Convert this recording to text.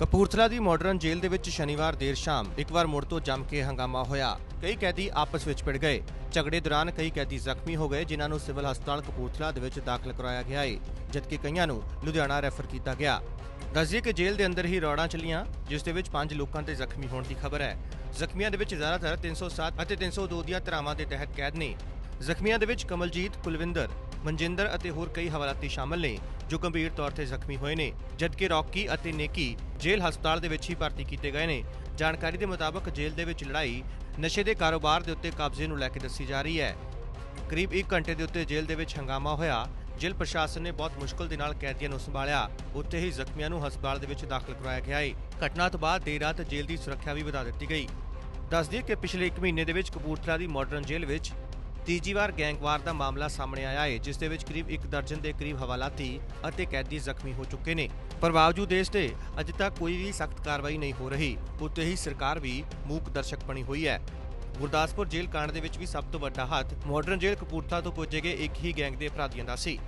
ਕਪੂਰਥਲਾ ਦੀ modern ਜੇਲ੍ਹ ਦੇ ਵਿੱਚ ਸ਼ਨੀਵਾਰ ਦੇਰ ਸ਼ਾਮ ਇੱਕ ਵਾਰ ਮੁੜ ਤੋਂ ਜੰਮ ਕੇ ਹੰਗਾਮਾ ਹੋਇਆ। ਕਈ ਕੈਦੀ ਆਪਸ ਵਿੱਚ ਭਿੜ ਗਏ। ਝਗੜੇ ਦੌਰਾਨ ਕਈ ਕੈਦੀ ਜ਼ਖਮੀ ਹੋ ਗਏ, ਜਿਨ੍ਹਾਂ ਨੂੰ ਸਿਵਲ ਹਸਪਤਾਲ ਕਪੂਰਥਲਾ ਦੇ ਵਿੱਚ ਦਾਖਲ ਕਰਾਇਆ ਗਿਆ ਹੈ ਜਦਕਿ ਕਈਆਂ ਨੂੰ ਲੁਧਿਆਣਾ ਰੈਫਰ ਕੀਤਾ ਗਿਆ। ਦੱਸਦੀਏ ਕਿ ਜੇਲ੍ਹ ਦੇ ਅੰਦਰ ਹੀ ਰੌੜਾਂ ਚੱਲੀਆਂ, ਜਿਸ ਦੇ ਵਿੱਚ 5 ਲੋਕਾਂ ਦੇ ਜ਼ਖਮੀ ਹੋਣ ਦੀ ਖਬਰ ਹੈ। ਜ਼ਖਮੀਆਂ ਦੇ ਵਿੱਚ ਜ਼ਿਆਦਾਤਰ 307 ਅਤੇ 302 ਦੀਆਂ ਧਾਰਾਵਾਂ ਦੇ ਤਹਿਤ ਕੈਦ ਨੇ। ਜ਼ਖਮੀਆਂ ਦੇ ਵਿੱਚ ਕਮਲਜੀਤ, ਕੁਲਵਿੰਦਰ ਮਨਜਿੰਦਰ ਅਤੇ ਹੋਰ ਕਈ ਹਵਾਲਾਤੀ ਸ਼ਾਮਲ ਨੇ, ਜੋ ਗੰਭੀਰ ਤੌਰ ਤੇ ਜ਼ਖਮੀ ਹੋਏ ਨੇ, ਜਦਕਿ ਰੌਕੀ ਅਤੇ ਨੇਕੀ ਜੇਲ੍ਹ ਹਸਪਤਾਲ ਦੇ ਵਿੱਚ ਹੀ ਭਰਤੀ ਕੀਤੇ ਗਏ ਨੇ। ਜਾਣਕਾਰੀ ਦੇ ਮੁਤਾਬਕ ਜੇਲ੍ਹ ਦੇ ਵਿੱਚ ਲੜਾਈ ਨਸ਼ੇ ਦੇ ਕਾਰੋਬਾਰ ਦੇ ਉੱਤੇ ਕਬਜ਼ੇ ਨੂੰ ਲੈ ਕੇ ਦੱਸੀ ਜਾ ਰਹੀ ਹੈ। ਕਰੀਬ 1 ਘੰਟੇ ਦੇ ਉੱਤੇ ਜੇਲ੍ਹ ਦੇ ਵਿੱਚ ਹੰਗਾਮਾ ਹੋਇਆ। ਜੇਲ੍ਹ ਪ੍ਰਸ਼ਾਸਨ ਨੇ ਬਹੁਤ ਮੁਸ਼ਕਲ ਦੇ ਨਾਲ ਕੈਦੀਆਂ ਨੂੰ ਸੰਭਾਲਿਆ। ਉੱਥੇ ਹੀ ਜ਼ਖਮੀਆਂ ਨੂੰ ਹਸਪਤਾਲ ਦੇ ਵਿੱਚ ਦਾਖਲ ਕਰਵਾਇਆ ਗਿਆ ਹੈ ਘਟਨਾ ਤੋਂ ਬਾਅਦ ਦੇਰ ਰਾਤ ਜੇਲ੍ਹ ਦੀ ਸੁਰੱਖਿਆ ਵੀ ਵਧਾ ਦਿੱਤੀ ਗਈ। ਦੱਸ ਦਈਏ ਕਿ ਪਿਛਲੇ 1 ਮਹੀਨੇ ਦੇ ਵਿੱਚ ਕਪੂਰਥਲਾ ਦੀ ਮਾਡਰਨ ਜੇਲ੍ਹ ਵਿੱਚ ਤੀਜੀ ਵਾਰ ਗੈਂਗਵਾਰ ਦਾ ਮਾਮਲਾ ਸਾਹਮਣੇ ਆਇਆ ਹੈ, ਜਿਸ ਦੇ ਵਿੱਚ ਕਰੀਬ 1 ਦਰਜਨ ਦੇ ਕਰੀਬ ਹਵਾਲਾਤੀ ਅਤੇ ਕੈਦੀ ਜ਼ਖਮੀ ਹੋ ਚੁੱਕੇ ਨੇ। ਪਰ ਬਾਵਜੂਦ ਇਸ ਤੇ ਅਜੇ ਤੱਕ ਕੋਈ ਵੀ ਸਖਤ ਕਾਰਵਾਈ ਨਹੀਂ ਹੋ ਰਹੀ। ਉੱਤੇ ਹੀ ਸਰਕਾਰ ਵੀ ਮੂਕ ਦਰਸ਼ਕ ਬਣੀ ਹੋਈ ਹੈ। ਗੁਰਦਾਸਪੁਰ ਜੇਲ੍ਹ ਕਾਂਡ ਦੇ ਵਿੱਚ ਵੀ ਸਭ ਤੋਂ ਵੱਡਾ ਹੱਥ ਮਾਡਰਨ ਜੇਲ੍ਹ ਕਪੂਰਥਲਾ ਤੋਂ ਪੁੱਜੇ ਗਏ ਇੱਕ ਹੀ ਗੈਂਗ ਦੇ ਅਪਰਾਧੀਆਂ ਦਾ ਸੀ।